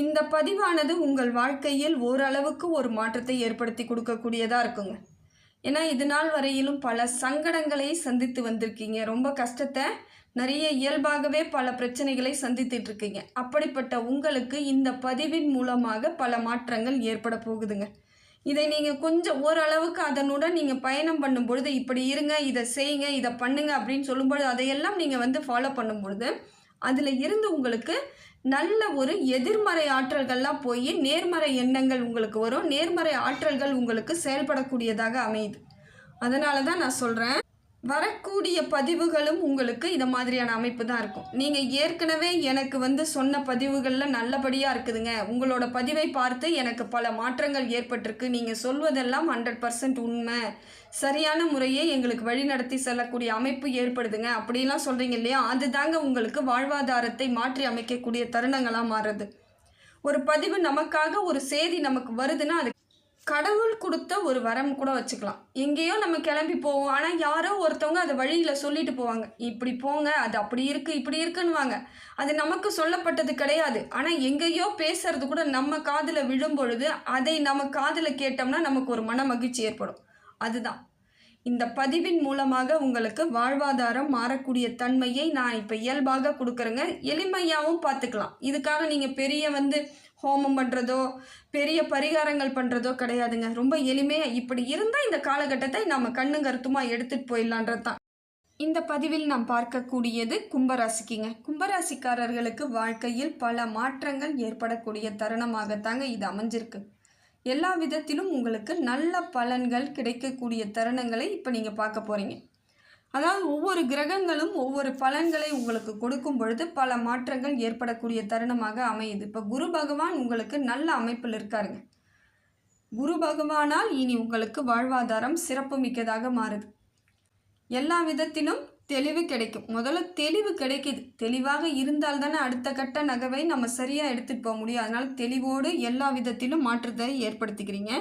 இந்த பதிவானது உங்கள் வாழ்க்கையில் ஓரளவுக்கு ஒரு மாற்றத்தை ஏற்படுத்தி கொடுக்கக்கூடியதாக இருக்குங்க. ஏன்னா இது நாள் வரையிலும் பல சங்கடங்களை சந்தித்து வந்திருக்கீங்க. ரொம்ப கஷ்டத்தை நிறைய இயல்பாகவே பல பிரச்சனைகளை சந்தித்துட்டு இருக்கீங்க அப்படிப்பட்ட உங்களுக்கு இந்த பதிவின் மூலமாக பல மாற்றங்கள் ஏற்பட போகுதுங்க. இதை நீங்கள் கொஞ்சம் ஓரளவுக்கு அதனுடன் நீங்கள் பயணம் பண்ணும் பொழுது இப்படி இருங்க இதை செய்யுங்க இதை பண்ணுங்க அப்படின்னு சொல்லும்பொழுது அதையெல்லாம் நீங்கள் வந்து ஃபாலோ பண்ணும் பொழுது அதில் இருந்து உங்களுக்கு நல்ல ஒரு எதிர்மறை ஆற்றல்கள்லாம் போய் நேர்மறை எண்ணங்கள் உங்களுக்கு வரும். நேர்மறை ஆற்றல்கள் உங்களுக்கு செயல்படக்கூடியதாக அமையுது. அதனால தான் நான் சொல்கிறேன் வரக்கூடிய பதிவுகளும் உங்களுக்கு இந்த மாதிரியான அமைப்பு தான் இருக்கும். நீங்கள் ஏற்கனவே எனக்கு வந்து சொன்ன பதிவுகளில் நல்லபடியாக இருக்குதுங்க. உங்களோட பதிவை பார்த்து எனக்கு பல மாற்றங்கள் ஏற்பட்டிருக்கு. நீங்கள் சொல்வதெல்லாம் ஹண்ட்ரட் பர்சன்ட் உண்மை. சரியான முறையே எங்களுக்கு வழிநடத்தி செல்லக்கூடிய அமைப்பு ஏற்படுதுங்க. அப்படிலாம் சொல்கிறீங்க இல்லையா? அதுதாங்க உங்களுக்கு வாழ்வாதாரத்தை மாற்றி அமைக்கக்கூடிய தருணங்களாக மாறுறது. ஒரு பதிவு நமக்காக ஒரு செய்தி நமக்கு வருதுன்னா அது கடவுள் கொடுத்த ஒரு வரம் கூட வச்சுக்கலாம். எங்கேயோ நம்ம கிளம்பி போவோம். ஆனால் யாரோ ஒருத்தவங்க அதை வழியில் சொல்லிட்டு போவாங்க. இப்படி போங்க அது அப்படி இருக்குது இப்படி இருக்குன்னுவாங்க. அது நமக்கு சொல்லப்பட்டது கிடையாது. ஆனால் எங்கேயோ பேசுறது கூட நம்ம காதில் விழும் பொழுது அதை நம்ம காதில் கேட்டோம்னா நமக்கு ஒரு மன மகிழ்ச்சி ஏற்படும். அதுதான். இந்த பதிவின் மூலமாக உங்களுக்கு வாழ்வாதாரம் மாறக்கூடிய தன்மையை நான் இப்போ இயல்பாக கொடுக்குறேங்க. எளிமையாகவும் பார்த்துக்கலாம். இதுக்காக நீங்கள் பெரிய வந்து ஹோமம் பண்ணுறதோ பெரிய பரிகாரங்கள் பண்ணுறதோ கிடையாதுங்க. ரொம்ப எளிமையாக இப்படி இருந்தால் இந்த காலகட்டத்தை நம்ம கண்ணு கருத்துமாக எடுத்துகிட்டு போயிடலான்றது தான். இந்த பதிவில் நாம் பார்க்கக்கூடியது கும்பராசிக்குங்க. கும்பராசிக்காரர்களுக்கு வாழ்க்கையில் பல மாற்றங்கள் ஏற்படக்கூடிய தருணமாகத்தாங்க இது அமைஞ்சிருக்கு. எல்லா விதத்திலும் உங்களுக்கு நல்ல பலன்கள் கிடைக்கக்கூடிய தருணங்களை இப்போ நீங்கள் பார்க்க போகிறீங்க அதாவது ஒவ்வொரு கிரகங்களும் ஒவ்வொரு பலன்களை உங்களுக்கு கொடுக்கும் பொழுது பல மாற்றங்கள் ஏற்படக்கூடிய தருணமாக அமையுது. இப்போ குரு பகவான் உங்களுக்கு நல்ல அமைப்பில் இருக்காருங்க. குரு பகவானால் இனி உங்களுக்கு வாழ்வாதாரம் சிறப்பு மிக்கதாக மாறுது. எல்லா விதத்திலும் தெளிவு கிடைக்கும். முதல்ல தெளிவு கிடைக்கிது. தெளிவாக இருந்தால் தானே அடுத்த கட்ட நகவை நம்ம சரியாக எடுத்துகிட்டு போக முடியும். அதனால் தெளிவோடு எல்லா விதத்திலும் மாற்றத்தை ஏற்படுத்திக்கிறீங்க.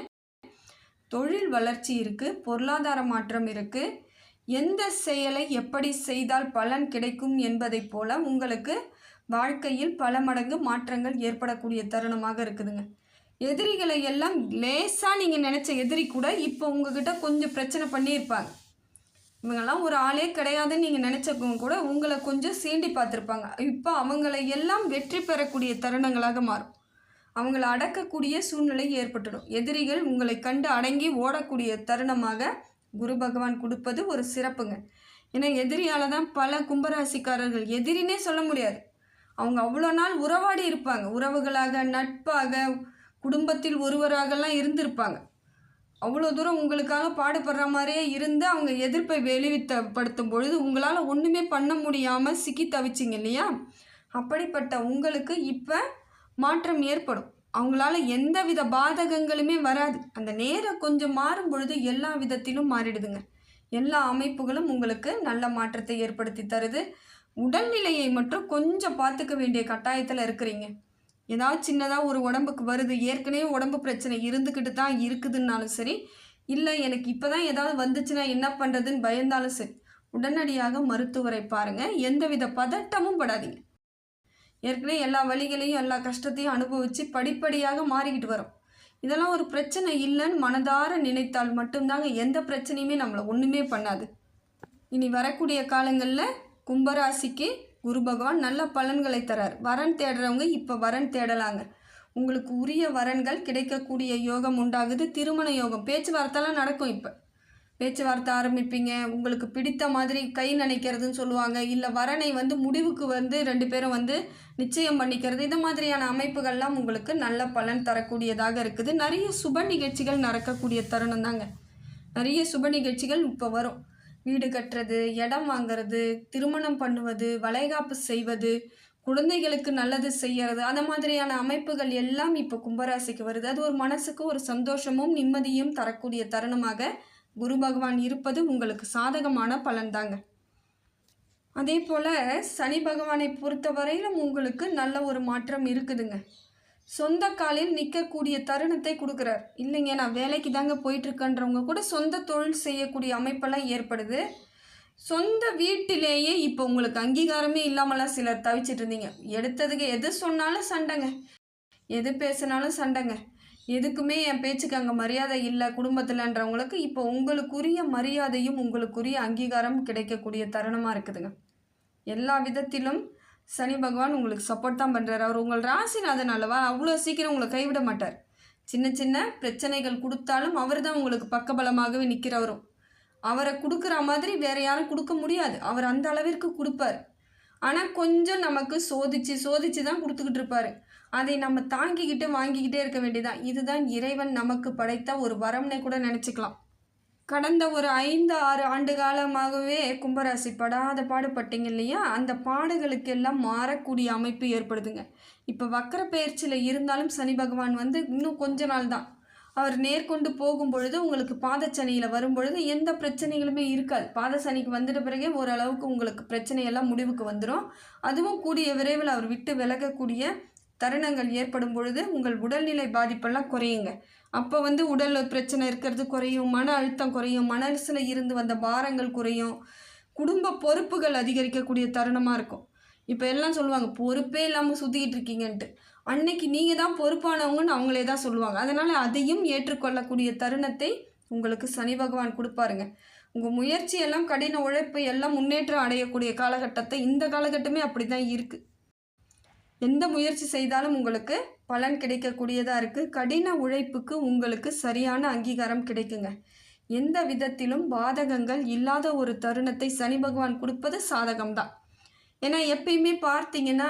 தொழில் வளர்ச்சி இருக்குது பொருளாதார மாற்றம் இருக்குது எந்த செயலை எப்படி செய்தால் பலன் கிடைக்கும் என்பதைப் போல உங்களுக்கு வாழ்க்கையில் பல மடங்கு மாற்றங்கள் ஏற்படக்கூடிய தருணமாக இருக்குதுங்க. எதிரிகளை எல்லாம் லேசாக நீங்கள் நினச்ச எதிரி கூட இப்போ உங்ககிட்ட கொஞ்சம் பிரச்சனை பண்ணியிருப்பாங்க. இவங்கெல்லாம் ஒரு ஆளே கிடையாதுன்னு நீங்கள் நினச்சவங்க கூட உங்களை கொஞ்சம் சீண்டி பார்த்துருப்பாங்க. இப்போ அவங்களை எல்லாம் வெற்றி பெறக்கூடிய தருணங்களாக மாறும். அவங்கள அடக்கக்கூடிய சூழ்நிலை ஏற்பட்டுடும். எதிரிகள் உங்களை கண்டு அடங்கி ஓடக்கூடிய தருணமாக குரு பகவான் கொடுப்பது ஒரு சிறப்புங்க. ஏன்னா எதிரியால் தான் பல கும்பராசிக்காரர்கள் எதிரினே சொல்ல முடியாது. அவங்க அவ்வளோ நாள் உறவாடி இருப்பாங்க. உறவுகளாக நட்பாக குடும்பத்தில் ஒருவராகலாம் இருந்திருப்பாங்க. அவ்வளோ தூரம் உங்களுக்காக பாடுபடுற மாதிரியே இருந்து அவங்க எதிர்ப்பை வெளிவித்தப்படுத்தும் பொழுது உங்களால் ஒன்றுமே பண்ண முடியாமல் சிக்கி தவிச்சிங்க இல்லையா? அப்படிப்பட்ட உங்களுக்கு இப்போ மாற்றம் ஏற்படும். அவங்களால எந்த வித பாதகங்களுமே வராது. அந்த நேரம் கொஞ்சம் மாறும் பொழுது எல்லா விதத்திலும் மாறிடுதுங்க. எல்லா அமைப்புகளும் உங்களுக்கு நல்ல மாற்றத்தை ஏற்படுத்தி தருது. உடல்நிலையை மட்டும் கொஞ்சம் பார்த்துக்க வேண்டிய கட்டாயத்தில் இருக்கிறீங்க. ஏதாவது சின்னதாக ஒரு உடம்புக்கு வருது. ஏற்கனவே உடம்பு பிரச்சனை இருந்துக்கிட்டு தான் இருக்குதுன்னாலும் சரி இல்லை எனக்கு இப்போ தான் ஏதாவது வந்துச்சுன்னா என்ன பண்ணுறதுன்னு பயந்தாலும் சரி உடனடியாக மருத்துவரை பாருங்கள் எந்தவித பதட்டமும் படாதீங்க. ஏற்கனவே எல்லா வழிகளையும் எல்லா கஷ்டத்தையும் அனுபவித்து படிப்படியாக மாறிக்கிட்டு வரோம். இதெல்லாம் ஒரு பிரச்சனை இல்லைன்னு மனதார நினைத்தால் மட்டும்தாங்க எந்த பிரச்சனையுமே நம்மளை ஒன்றுமே பண்ணாது. இனி வரக்கூடிய காலங்களில் கும்பராசிக்கு குரு பகவான் நல்ல பலன்களை தரார். வரன் தேடுறவங்க இப்போ வரன் தேடலாங்க. உங்களுக்கு உரிய வரன்கள் கிடைக்கக்கூடிய யோகம் உண்டாகுது. திருமண யோகம் பேச்சுவார்த்தைலாம் நடக்கும் இப்போ. பேச்சுவார்த்தை ஆரம்பிப்பீங்க. உங்களுக்கு பிடித்த மாதிரி கை நினைக்கிறதுன்னு சொல்லுவாங்க. இல்லை வரனை வந்து முடிவுக்கு வந்து ரெண்டு பேரும் வந்து நிச்சயம் பண்ணிக்கிறது. இந்த மாதிரியான அமைப்புகள்லாம் உங்களுக்கு நல்ல பலன் தரக்கூடியதாக இருக்குது. நிறைய சுப நிகழ்ச்சிகள் நடக்கக்கூடிய தருணம் தாங்க நிறைய சுப நிகழ்ச்சிகள் இப்போ வரும். வீடு கட்டுறது இடம் வாங்குறது திருமணம் பண்ணுவது வளைகாப்பு செய்வது குழந்தைகளுக்கு நல்லது செய்யறது அந்த மாதிரியான அமைப்புகள் எல்லாம் இப்போ கும்பராசிக்கு வருது. அது ஒரு மனசுக்கு ஒரு சந்தோஷமும் நிம்மதியும் தரக்கூடிய தருணமாக குரு பகவான் இருப்பது உங்களுக்கு சாதகமான பலன்தாங்க. அதே போல் சனி பகவானை பொறுத்தவரையிலும் உங்களுக்கு நல்ல ஒரு மாற்றம் இருக்குதுங்க. சொந்த காலில் நிற்கக்கூடிய தருணத்தை கொடுக்குறார். இல்லைங்க நான் வேலைக்கு தாங்க போயிட்டுருக்கன்றவங்க கூட சொந்த தொழில் செய்யக்கூடிய அமைப்பெல்லாம் ஏற்படுது. சொந்த வீட்டிலேயே இப்போ உங்களுக்கு அங்கீகாரமே இல்லாமலாம் சிலர் தவிச்சிட்டு இருந்தீங்க. எடுத்ததுக்கு எது சொன்னாலும் சண்டைங்க. எது பேசினாலும் சண்டைங்க. எதுக்குமே என் பேச்சுக்கு அங்கே மரியாதை இல்லை குடும்பத்தில்ன்றவங்களுக்கு இப்போ உங்களுக்குரிய மரியாதையும் உங்களுக்குரிய அங்கீகாரம் கிடைக்கக்கூடிய தருணமாக இருக்குதுங்க. எல்லா விதத்திலும் சனி பகவான் உங்களுக்கு சப்போர்ட் தான் பண்ணுறாரு அவர் உங்கள் ராசிநாதன் அல்லவா? அவ்வளோ சீக்கிரம் உங்களை கைவிட மாட்டார். சின்ன சின்ன பிரச்சனைகள் கொடுத்தாலும் அவர் தான் உங்களுக்கு பக்கபலமாகவே நிற்கிறவரும் அவரை கொடுக்குற மாதிரி வேற யாரும் கொடுக்க முடியாது. அவர் அந்த அளவிற்கு கொடுப்பார். ஆனால் கொஞ்சம் நமக்கு சோதிச்சு சோதிச்சு தான் கொடுத்துக்கிட்டு இருப்பாரு. அதை நம்ம தாங்கிக்கிட்டு வாங்கிக்கிட்டே இருக்க வேண்டியதான் இதுதான் இறைவன் நமக்கு படைத்த ஒரு வரம்னே கூட நினச்சிக்கலாம். கடந்த ஒரு ஐந்து ஆறு ஆண்டு காலமாகவே கும்பராசி படாத பாடுபட்டீங்க இல்லையா? அந்த பாடுகளுக்கெல்லாம் மாறக்கூடிய அமைப்பு ஏற்படுதுங்க. இப்போ வக்கர பயிற்சியில் இருந்தாலும் சனி பகவான் வந்து இன்னும் கொஞ்ச நாள் தான். அவர் நேர்கொண்டு போகும் பொழுது உங்களுக்கு பாதச்சனியில் வரும் பொழுது எந்த பிரச்சனைகளுமே இருக்காது. பாதச்சனிக்கு வந்துட்ட பிறகே ஓரளவுக்கு உங்களுக்கு பிரச்சனையெல்லாம் முடிவுக்கு வந்துடும் அதுவும் கூடிய விரைவில் அவர் விட்டு விலகக்கூடிய தருணங்கள் ஏற்படும் பொழுது உங்கள் உடல்நிலை பாதிப்பெல்லாம் குறையுங்க. அப்போ வந்து உடல் பிரச்சனை இருக்கிறது குறையும் மன அழுத்தம் குறையும் மனசில் இருந்து வந்த பாரங்கள் குறையும். குடும்ப பொறுப்புகள் அதிகரிக்கக்கூடிய தருணமாக இருக்கும். இப்போ எல்லாம் சொல்லுவாங்க பொறுப்பே இல்லாமல் சுற்றிக்கிட்டு இருக்கீங்கன்ட்டு. அன்னைக்கு நீங்கள் தான் பொறுப்பானவங்கன்னு அவங்களே தான் சொல்லுவாங்க. அதனால் அதையும் ஏற்றுக்கொள்ளக்கூடிய தருணத்தை உங்களுக்கு சனி பகவான் கொடுப்பாருங்க. உங்கள் முயற்சி எல்லாம் கடின உழைப்பு எல்லாம் முன்னேற்றம் அடையக்கூடிய காலகட்டத்தை இந்த காலகட்டமே அப்படி தான் இருக்குது எந்த முயற்சி செய்தாலும் உங்களுக்கு பலன் கிடைக்கக்கூடியதாக இருக்குது கடின உழைப்புக்கு உங்களுக்கு சரியான அங்கீகாரம் கிடைக்குங்க. எந்த விதத்திலும் பாதகங்கள் இல்லாத ஒரு தருணத்தை சனி பகவான் கொடுப்பது சாதகம்தான். ஏன்னா எப்பயுமே பார்த்தீங்கன்னா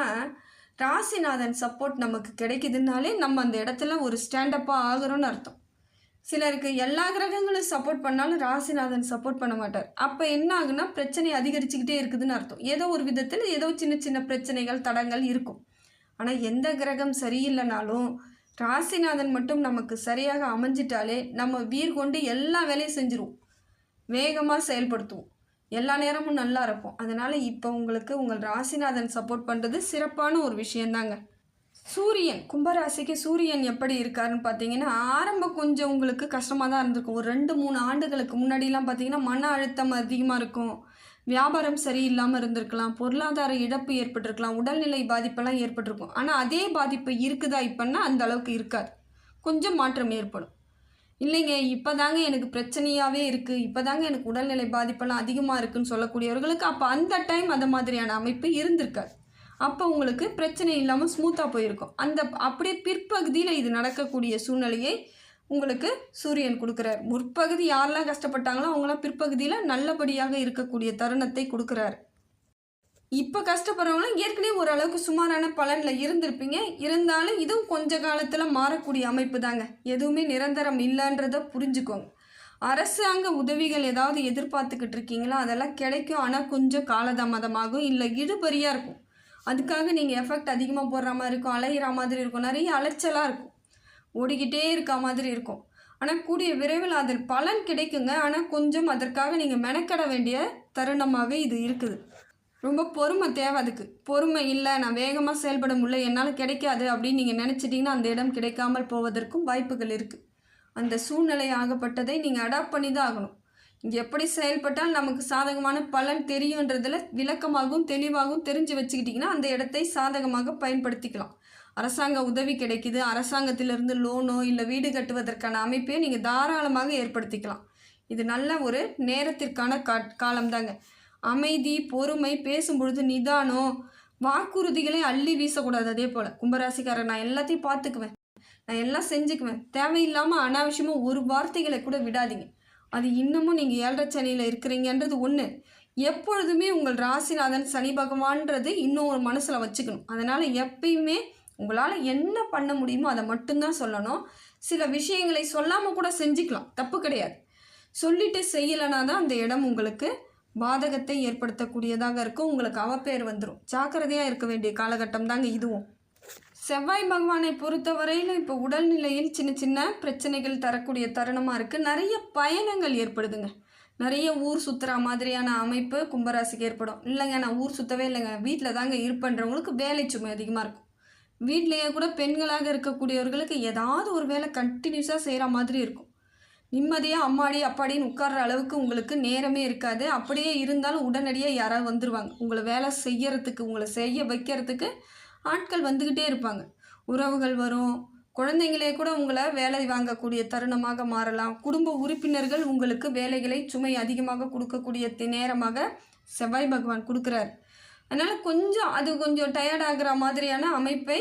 ராசிநாதன் சப்போர்ட் நமக்கு கிடைக்குதுனாலே நம்ம அந்த இடத்துல ஒரு ஸ்டாண்டப்பாக ஆகிறோன்னு அர்த்தம். சிலருக்கு எல்லா கிரகங்களும் சப்போர்ட் பண்ணாலும் ராசிநாதன் சப்போர்ட் பண்ண மாட்டார். அப்போ என்ன ஆகுனா பிரச்சனை அதிகரிச்சுக்கிட்டே இருக்குதுன்னு அர்த்தம். ஏதோ ஒரு விதத்தில் ஏதோ சின்ன சின்ன பிரச்சனைகள் தடங்கள் இருக்கும். ஆனால் எந்த கிரகம் சரியில்லைனாலும் ராசிநாதன் மட்டும் நமக்கு சரியாக அமைஞ்சிட்டாலே நம்ம வீர் கொண்டு எல்லா வேலையும் செஞ்சுருவோம் வேகமாக செயல்படுத்துவோம். எல்லா நேரமும் நல்லா இருப்போம். அதனால் இப்போ உங்களுக்கு உங்கள் ராசிநாதன் சப்போர்ட் பண்ணுறது சிறப்பான ஒரு விஷயந்தாங்க. சூரியன் கும்பராசிக்கு சூரியன் எப்படி இருக்காருன்னு பார்த்தீங்கன்னா ஆரம்பம் கொஞ்சம் உங்களுக்கு கஷ்டமாக தான் இருந்திருக்கும். ஒரு ரெண்டு மூணு ஆண்டுகளுக்கு முன்னாடிலாம் பார்த்தீங்கன்னா மன அழுத்தம் அதிகமாக இருக்கும். வியாபாரம் சரியில்லாமல் இருந்திருக்கலாம் பொருளாதார இழப்பு ஏற்பட்டிருக்கலாம் உடல்நிலை பாதிப்பெல்லாம் ஏற்பட்டிருக்கும். ஆனால் அதே பாதிப்பு இருக்குதா இப்போன்னா அந்த அளவுக்கு இருக்காது. கொஞ்சம் மாற்றம் ஏற்படும். இல்லைங்க இப்போ தாங்க எனக்கு பிரச்சனையாகவே இருக்குது இப்போ தாங்க எனக்கு உடல்நிலை பாதிப்பெல்லாம் அதிகமாக இருக்குதுன்னு சொல்லக்கூடியவர்களுக்கு அப்போ அந்த டைம் அந்த மாதிரியான அமைப்பு இருந்திருக்காது. அப்போ உங்களுக்கு பிரச்சனை இல்லாமல் ஸ்மூத்தாக போயிருக்கும். அந்த அப்படியே பிற்பகுதியில் இது நடக்கக்கூடிய சூழ்நிலையை உங்களுக்கு சூரியன் கொடுக்குறார் முற்பகுதி யாரெல்லாம் கஷ்டப்பட்டாங்களோ அவங்களாம் பிற்பகுதியில் நல்லபடியாக இருக்கக்கூடிய தருணத்தை கொடுக்குறாரு. இப்போ கஷ்டப்படுறவங்களும் ஏற்கனவே ஓரளவுக்கு சுமாரான பலனில் இருந்திருப்பீங்க. இருந்தாலும் இதுவும் கொஞ்ச காலத்தில் மாறக்கூடிய அமைப்பு தாங்க. எதுவுமே நிரந்தரம் இல்லைன்றதை புரிஞ்சுக்கோங்க. அரசாங்க உதவிகள் ஏதாவது எதிர்பார்த்துக்கிட்டு இருக்கீங்களா? அதெல்லாம் கிடைக்கும். ஆனால் கொஞ்சம் காலதாமதமாகும். இல்லை இழுபறியாக இருக்கும். அதுக்காக நீங்கள் எஃபெக்ட் அதிகமாக போடுற மாதிரி இருக்கும். அலையிற மாதிரி இருக்கும். நிறைய அலைச்சலாக இருக்கும். ஓடிக்கிட்டே இருக்க மாதிரி இருக்கும். ஆனால் கூடிய விரைவில் அதில் பலன் கிடைக்குங்க. ஆனால் கொஞ்சம் அதற்காக நீங்கள் மெனக்கட வேண்டிய தருணமாகவே இது இருக்குது. ரொம்ப பொறுமை தேவை அதுக்கு. பொறுமை இல்லை நான் வேகமாக செயல்பட முடியல என்னால் கிடைக்காது அப்படின்னு நீங்கள் நினச்சிட்டிங்கன்னா அந்த இடம் கிடைக்காமல் போவதற்கும் வாய்ப்புகள் இருக்குது அந்த சூழ்நிலை ஆகப்பட்டதை நீங்கள் அடாப்ட் பண்ணி தான் ஆகணும். இங்கே எப்படி செயல்பட்டால் நமக்கு சாதகமான பலன் தெரியுன்றதில் விளக்கமாகவும் தெளிவாகவும் தெரிஞ்சு வச்சுக்கிட்டிங்கன்னா அந்த இடத்தை சாதகமாக பயன்படுத்திக்கலாம். அரசாங்க உதவி கிடைக்குது அரசாங்கத்திலிருந்து லோனோ இல்லை வீடு கட்டுவதற்கான அமைப்பையும் நீங்கள் தாராளமாக ஏற்படுத்திக்கலாம். இது நல்ல ஒரு நேரத்திற்கான கா காலம்தாங்க. அமைதி பொறுமை பேசும்பொழுது நிதானம் வாக்குறுதிகளை அள்ளி வீசக்கூடாது அதே போல். கும்பராசிக்காரர் நான் எல்லாத்தையும் பார்த்துக்குவேன். நான் எல்லாம் செஞ்சுக்குவேன். தேவையில்லாமல் அனாவசியமாக ஒரு வார்த்தைகளை கூட விடாதீங்க. அது இன்னமும் நீங்கள் ஏழரை சனியில் இருக்கிறீங்கன்றது ஒன்று எப்பொழுதுமே உங்கள் ராசிநாதன் சனி பகவான்றது இன்னும் ஒரு மனசில் வச்சுக்கணும். அதனால் எப்பயுமே உங்களால் என்ன பண்ண முடியுமோ அதை மட்டும்தான் சொல்லணும். சில விஷயங்களை சொல்லாமல் கூட செஞ்சுக்கலாம். தப்பு கிடையாது. சொல்லிட்டு செய்யலைனா தான் அந்த இடம் உங்களுக்கு பாதகத்தை ஏற்படுத்தக்கூடியதாக இருக்கும். உங்களுக்கு அவப்பேர் வந்துடும் ஜாக்கிரதையாக இருக்க வேண்டிய காலகட்டம் தாங்க இதுவும். செவ்வாய் பகவானை பொறுத்தவரையில் இப்போ உடல்நிலையில் சின்ன சின்ன பிரச்சனைகள் தரக்கூடிய தருணமாக இருக்குது நிறைய பயணங்கள் ஏற்படுதுங்க. நிறைய ஊர் சுற்றுற மாதிரியான அமைப்பு கும்பராசிக்கு ஏற்படும். இல்லைங்க நான் ஊர் சுற்றவே இல்லைங்க. வீட்டில் தாங்க இருப்பன்றவங்களுக்கு வேலை சுமை அதிகமாக இருக்கும். வீட்லேயே கூட பெண்களாக இருக்கக்கூடியவர்களுக்கு ஏதாவது ஒரு வேலை கண்டினியூஸாக செய்கிற மாதிரி இருக்கும். நிம்மதியாக அம்மாடி அப்பாடின்னு உட்கார்ற அளவுக்கு உங்களுக்கு நேரமே இருக்காது. அப்படியே இருந்தாலும் உடனடியாக யாராவது வந்துடுவாங்க உங்களை வேலை செய்யறதுக்கு உங்களை செய்ய வைக்கிறதுக்கு ஆட்கள் வந்துக்கிட்டே இருப்பாங்க. உறவுகள் வரும். குழந்தைங்களே கூட உங்களை வேலை வாங்கக்கூடிய தருணமாக மாறலாம். குடும்ப உறுப்பினர்கள் உங்களுக்கு வேலைகளை சுமை அதிகமாக கொடுக்கக்கூடிய நேரமாக செவ்வாய் பகவான் கொடுக்குறாரு. அதனால் கொஞ்சம் அது கொஞ்சம் டயர்ட் மாதிரியான அமைப்பை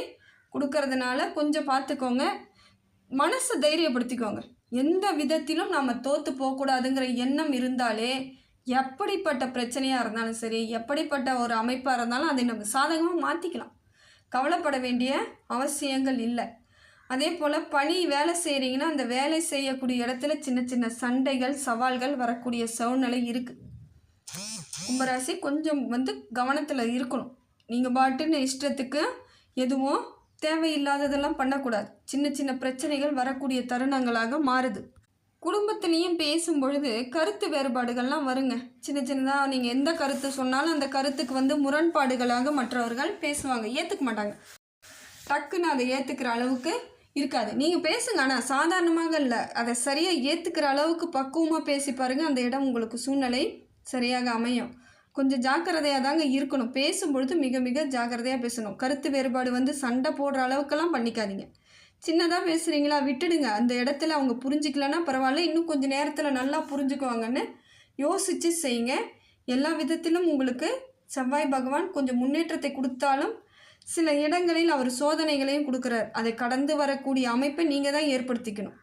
கொடுக்கறதுனால கொஞ்சம் பார்த்துக்கோங்க. மனசை தைரியப்படுத்திக்கோங்க. எந்த விதத்திலும் நாம் தோற்று போகக்கூடாதுங்கிற எண்ணம் இருந்தாலே எப்படிப்பட்ட பிரச்சனையாக இருந்தாலும் சரி எப்படிப்பட்ட ஒரு அமைப்பாக இருந்தாலும் அதை நம்ம சாதகமாக மாற்றிக்கலாம் கவலைப்பட வேண்டிய அவசியங்கள் இல்லை. அதே போல் பணி வேலை செய்கிறீங்கன்னா அந்த வேலை செய்யக்கூடிய இடத்துல சின்ன சின்ன சண்டைகள் சவால்கள் வரக்கூடிய சூழ்நிலை இருக்குது கும்பராசி கொஞ்சம் வந்து கவனத்தில் இருக்கணும். நீங்கள் பாட்டுன்னு இஷ்டத்துக்கு எதுவும் தேவையில்லாததெல்லாம் பண்ணக்கூடாது. சின்ன சின்ன பிரச்சனைகள் வரக்கூடிய தருணங்களாக மாறுது. குடும்பத்திலையும் பேசும் பொழுது கருத்து வேறுபாடுகள்லாம் வருங்க. சின்ன சின்னதாக நீங்கள் எந்த கருத்து சொன்னாலும் அந்த கருத்துக்கு வந்து முரண்பாடுகளாக மற்றவர்கள் பேசுவாங்க. ஏற்றுக்க மாட்டாங்க. டக்குன்னு அதை ஏற்றுக்கிற அளவுக்கு இருக்காது. நீங்கள் பேசுங்க. ஆனால் சாதாரணமாக இல்லை. அதை சரியாக ஏற்றுக்கிற அளவுக்கு பக்குவமாக பேசி பாருங்கள் அந்த இடம் உங்களுக்கு சூழ்நிலை சரியாக அமையும். கொஞ்சம் ஜாக்கிரதையாக தாங்க இருக்கணும். பேசும்பொழுது மிக மிக ஜாக்கிரதையாக பேசணும். கருத்து வேறுபாடு வந்து சண்டை போடுற அளவுக்கெல்லாம் பண்ணிக்காதீங்க. சின்னதாக பேசுகிறீங்களா விட்டுடுங்க. அந்த இடத்துல அவங்க புரிஞ்சிக்கலன்னா பரவாயில்ல. இன்னும் கொஞ்சம் நேரத்தில் நல்லா புரிஞ்சுக்குவாங்கன்னு யோசித்து செய்யுங்க. எல்லா விதத்திலும் உங்களுக்கு செவ்வாய் பகவான் கொஞ்சம் முன்னேற்றத்தை கொடுத்தாலும் சில இடங்களில் அவர் சோதனைகளையும் கொடுக்குறார். அதை கடந்து வரக்கூடிய அமைப்பை நீங்கள் தான் ஏற்படுத்திக்கணும்.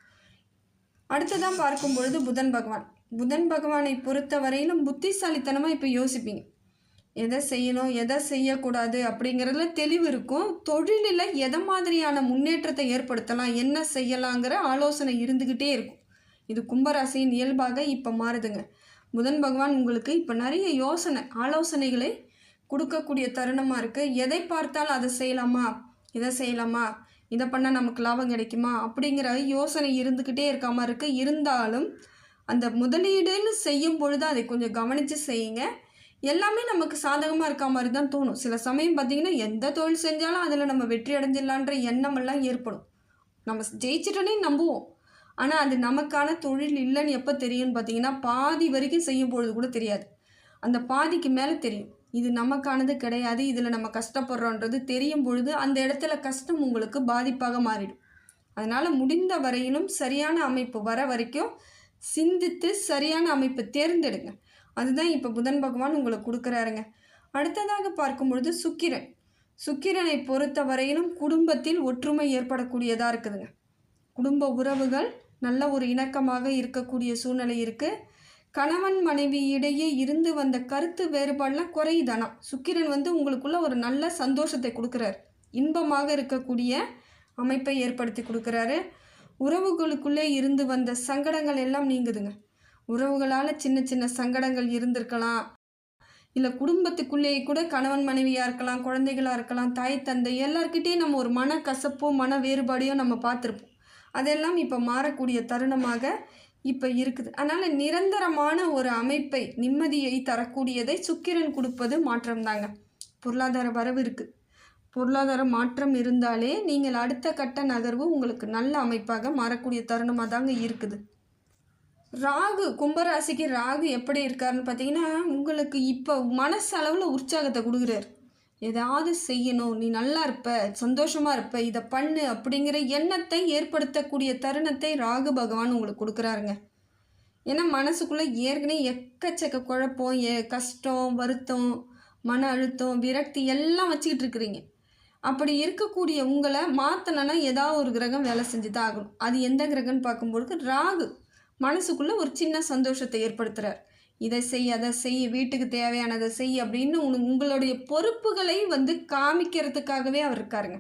அடுத்ததான் பார்க்கும் பொழுது புதன் பகவான். புதன் பகவானை பொறுத்த வரையிலும் புத்திசாலித்தனமாக இப்போ யோசிப்பீங்க. எதை செய்யணும் எதை செய்யக்கூடாது அப்படிங்கிறதுல தெளிவு இருக்கும். தொழிலில் எதை மாதிரியான முன்னேற்றத்தை ஏற்படுத்தலாம் என்ன செய்யலாங்கிற ஆலோசனை இருந்துக்கிட்டே இருக்கும். இது கும்பராசியின் இயல்பாக இப்போ மாறுதுங்க. புதன் பகவான் உங்களுக்கு இப்போ நிறைய யோசனை ஆலோசனைகளை கொடுக்கக்கூடிய தருணமாக இருக்குது எதை பார்த்தாலும் அதை செய்யலாமா இதை செய்யலாமா இதை பண்ணால் நமக்கு லாபம் கிடைக்குமா அப்படிங்கிற யோசனை இருந்துக்கிட்டே இருக்காமல் இருக்குது இருந்தாலும் அந்த முதலீடுன்னு செய்யும் பொழுது அதை கொஞ்சம் கவனித்து செய்யுங்க. எல்லாமே நமக்கு சாதகமாக இருக்க மாதிரி தான் தோணும். சில சமயம் பார்த்திங்கன்னா எந்த தொழில் செஞ்சாலும் அதில் நம்ம வெற்றி அடைஞ்சிடலான்ற எண்ணமெல்லாம் ஏற்படும். நம்ம ஜெயிச்சிட்டோன்னே நம்புவோம். ஆனால் அது நமக்கான தொழில் இல்லைன்னு எப்போ தெரியும்னு பார்த்தீங்கன்னா பாதி வரைக்கும் செய்யும் பொழுது கூட தெரியாது. அந்த பாதிக்கு மேலே தெரியும். இது நமக்கானது கிடையாது இதில் நம்ம கஷ்டப்படுறோன்றது தெரியும் பொழுது அந்த இடத்துல கஷ்டம் உங்களுக்கு பாதிப்பாக மாறிடும். அதனால் முடிந்த வரையிலும் சரியான அமைப்பு வர வரைக்கும் சிந்தித்து சரியான அமைப்பை தேர்ந்தெடுங்க. அதுதான் இப்போ புதன் பகவான் உங்களுக்கு கொடுக்குறாருங்க. அடுத்ததாக பார்க்கும் பொழுது சுக்கிரன். சுக்கிரனை பொறுத்த வரையிலும் குடும்பத்தில் ஒற்றுமை ஏற்படக்கூடியதாக இருக்குதுங்க. குடும்ப உறவுகள் நல்ல ஒரு இணக்கமாக இருக்கக்கூடிய சூழ்நிலை இருக்குது கணவன் மனைவி இடையே இருந்து வந்த கருத்து வேறுபாடெலாம் குறையுதானா சுக்கிரன் வந்து உங்களுக்குள்ள ஒரு நல்ல சந்தோஷத்தை கொடுக்குறாரு. இன்பமாக இருக்கக்கூடிய அமைப்பை ஏற்படுத்தி கொடுக்குறாரு. உறவுகளுக்குள்ளே இருந்து வந்த சங்கடங்கள் எல்லாம் நீங்குதுங்க. உறவுகளால் சின்ன சின்ன சங்கடங்கள் இருந்திருக்கலாம். இல்லை குடும்பத்துக்குள்ளேயே கூட கணவன் மனைவியாக இருக்கலாம் குழந்தைகளாக இருக்கலாம் தாய் தந்தை எல்லாருக்கிட்டேயும் நம்ம ஒரு மன கசப்போ மன வேறுபாடையோ நம்ம பார்த்துருப்போம். அதெல்லாம் இப்போ மாறக்கூடிய தருணமாக இப்போ இருக்குது. அதனால் நிரந்தரமான ஒரு அமைப்பை நிம்மதியை தரக்கூடியதை சுக்கிரன் கொடுப்பது மாற்றம்தாங்க. பொருளாதார வரவு இருக்குது பொருளாதார மாற்றம் இருந்தாலே நீங்கள் அடுத்த கட்ட நகர்வு உங்களுக்கு நல்ல அமைப்பாக மாறக்கூடிய தருணமாக தாங்க இருக்குது. ராகு கும்பராசிக்கு ராகு எப்படி இருக்காருன்னு பார்த்தீங்கன்னா உங்களுக்கு இப்போ மனசளவில் உற்சாகத்தை கொடுக்குறாரு. ஏதாவது செய்யணும் நீ நல்லா இருப்ப சந்தோஷமாக இருப்ப இதை பண்ணு அப்படிங்கிற எண்ணத்தை ஏற்படுத்தக்கூடிய தருணத்தை ராகு பகவான் உங்களுக்கு கொடுக்குறாருங்க. ஏன்னா மனசுக்குள்ளே ஏற்கனவே எக்கச்சக்க குழப்பம் ஏ கஷ்டம் வருத்தம் மன அழுத்தம் விரக்தி எல்லாம் வச்சுக்கிட்டு இருக்கிறீங்க. அப்படி இருக்கக்கூடிய உங்களை மாற்றணும்னா ஏதாவது ஒரு கிரகம் வேலை செஞ்சு தான் ஆகணும். அது எந்த கிரகம்னு பார்க்கும்பொழுது ராகு மனசுக்குள்ளே ஒரு சின்ன சந்தோஷத்தை ஏற்படுத்துகிறார் இதை செய் அதை செய் வீட்டுக்கு தேவையானதை செய் அப்படின்னு உனக்கு உங்களுடைய பொறுப்புகளை வந்து காமிக்கிறதுக்காகவே அவர் இருக்காருங்க.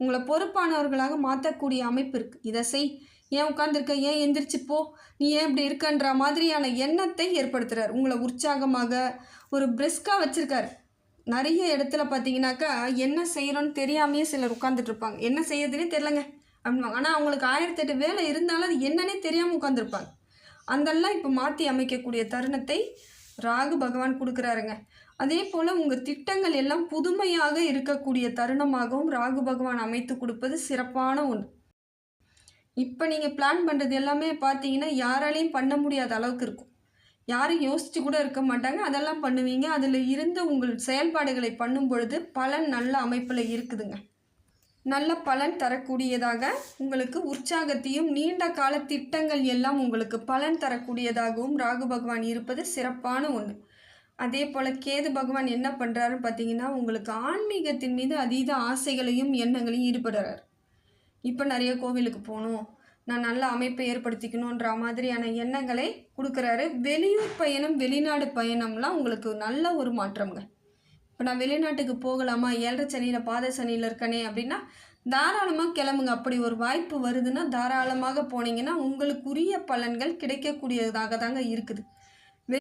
உங்களை பொறுப்பானவர்களாக மாற்றக்கூடிய அமைப்பு இருக்குது இதை செய். ஏன் உட்காந்துருக்க ஏன் எந்திரிச்சு போ? நீ ஏன் இப்படி இருக்கன்ற மாதிரியான எண்ணத்தை ஏற்படுத்துகிறார் உங்களை உற்சாகமாக ஒரு பிரிஸ்காக வச்சுருக்காரு. நிறைய இடத்துல பார்த்தீங்கன்னாக்கா என்ன செய்கிறோன்னு தெரியாமையே சிலர் உட்காந்துட்ருப்பாங்க என்ன செய்யறதுனே தெரிலங்க அப்படின்வாங்க ஆனால் அவங்களுக்கு ஆயிரத்தெட்டு வேலை இருந்தாலும் அது என்னன்னே தெரியாமல் உட்காந்துருப்பாங்க அதெல்லாம் இப்போ மாற்றி அமைக்கக்கூடிய தருணத்தை ராகு பகவான் கொடுக்குறாருங்க. அதே போல் உங்கள் திட்டங்கள் எல்லாம் புதுமையாக இருக்கக்கூடிய தருணமாகவும் ராகு பகவான் அமைத்து கொடுப்பது சிறப்பான ஒன்று இப்போ நீங்கள் பிளான் பண்ணுறது எல்லாமே பார்த்தீங்கன்னா யாராலையும் பண்ண முடியாத அளவுக்கு இருக்கும். யாரும் யோசிச்சு கூட இருக்க மாட்டாங்க. அதெல்லாம் பண்ணுவீங்க. அதில் இருந்து உங்கள் செயல்பாடுகளை பண்ணும் பொழுது பலன் நல்ல அமைப்பில் இருக்குதுங்க. நல்ல பலன் தரக்கூடியதாக உங்களுக்கு உற்சாகத்தையும் நீண்ட கால திட்டங்கள் எல்லாம் உங்களுக்கு பலன் தரக்கூடியதாகவும் ராகு பகவான் இருப்பது சிறப்பான ஒன்று அதே போல் கேது பகவான் என்ன பண்ணுறாருன்னு பார்த்தீங்கன்னா உங்களுக்கு ஆன்மீகத்தின் மீது அதீத ஆசைகளையும் எண்ணங்களையும் ஈடுபடுறார். இப்போ நிறைய கோவிலுக்கு போகணும். நான் நல்ல அமைப்பை ஏற்படுத்திக்கணுன்ற மாதிரியான எண்ணங்களை கொடுக்குறாரு. வெளியூர் பயணம் வெளிநாடு பயணம்லாம் உங்களுக்கு நல்ல ஒரு மாற்றம்ங்க. இப்போ நான் வெளிநாட்டுக்கு போகலாமா? ஏழரை சனியில் பாத சனியில் இருக்கனே அப்படின்னா தாராளமாக கிளம்புங்க. அப்படி ஒரு வாய்ப்பு வருதுன்னா தாராளமாக போனீங்கன்னா உங்களுக்குரிய பலன்கள் கிடைக்கக்கூடியதாக தாங்க இருக்குது. வெ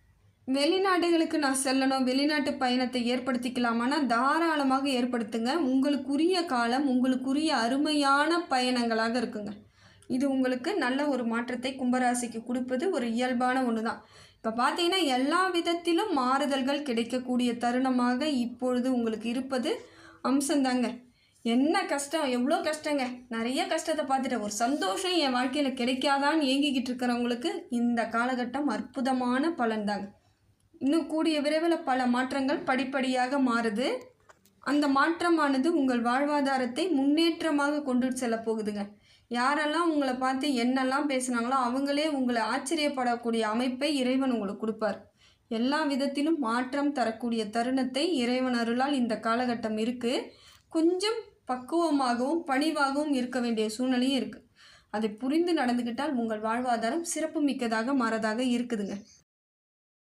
வெளிநாடுகளுக்கு நான் செல்லணும் வெளிநாட்டு பயணத்தை ஏற்படுத்திக்கலாமான்னா தாராளமாக ஏற்படுத்துங்க. உங்களுக்குரிய காலம் உங்களுக்குரிய அருமையான பயணங்களாக இருக்குங்க. இது உங்களுக்கு நல்ல ஒரு மாற்றத்தை கும்பராசிக்கு கொடுப்பது ஒரு இயல்பான ஒன்று தான் இப்போ பார்த்தீங்கன்னா எல்லா விதத்திலும் மாறுதல்கள் கிடைக்கக்கூடிய தருணமாக இப்பொழுது உங்களுக்கு இருப்பது அம்சந்தாங்க. என்ன கஷ்டம்? எவ்வளோ கஷ்டங்க? நிறைய கஷ்டத்தை பார்த்துட்டு ஒரு சந்தோஷம் என் வாழ்க்கையில் கிடைக்காதான்னு ஏங்கிக்கிட்டு இருக்கிறவங்களுக்கு இந்த காலகட்டம் அற்புதமான பலன் தாங்க இன்னும் கூடிய விரைவில் பல மாற்றங்கள் படிப்படியாக மாறுது. அந்த மாற்றமானது உங்கள் வாழ்வாதாரத்தை முன்னேற்றமாக கொண்டு செல்ல போகுதுங்க. யாரெல்லாம் உங்களை பார்த்து என்னெல்லாம் பேசுனாங்களோ அவங்களே உங்களை ஆச்சரியப்படக்கூடிய அமைப்பை இறைவன் உங்களுக்கு கொடுப்பார். எல்லா விதத்திலும் மாற்றம் தரக்கூடிய தருணத்தை இறைவன் அருளால் இந்த காலகட்டம் இருக்குது கொஞ்சம் பக்குவமாகவும் பணிவாகவும் இருக்க வேண்டிய சூழ்நிலையும் இருக்குது அதை புரிந்து நடந்துக்கிட்டால் உங்கள் வாழ்வாதாரம் சிறப்பு மிக்கதாக மாறதாக இருக்குதுங்க.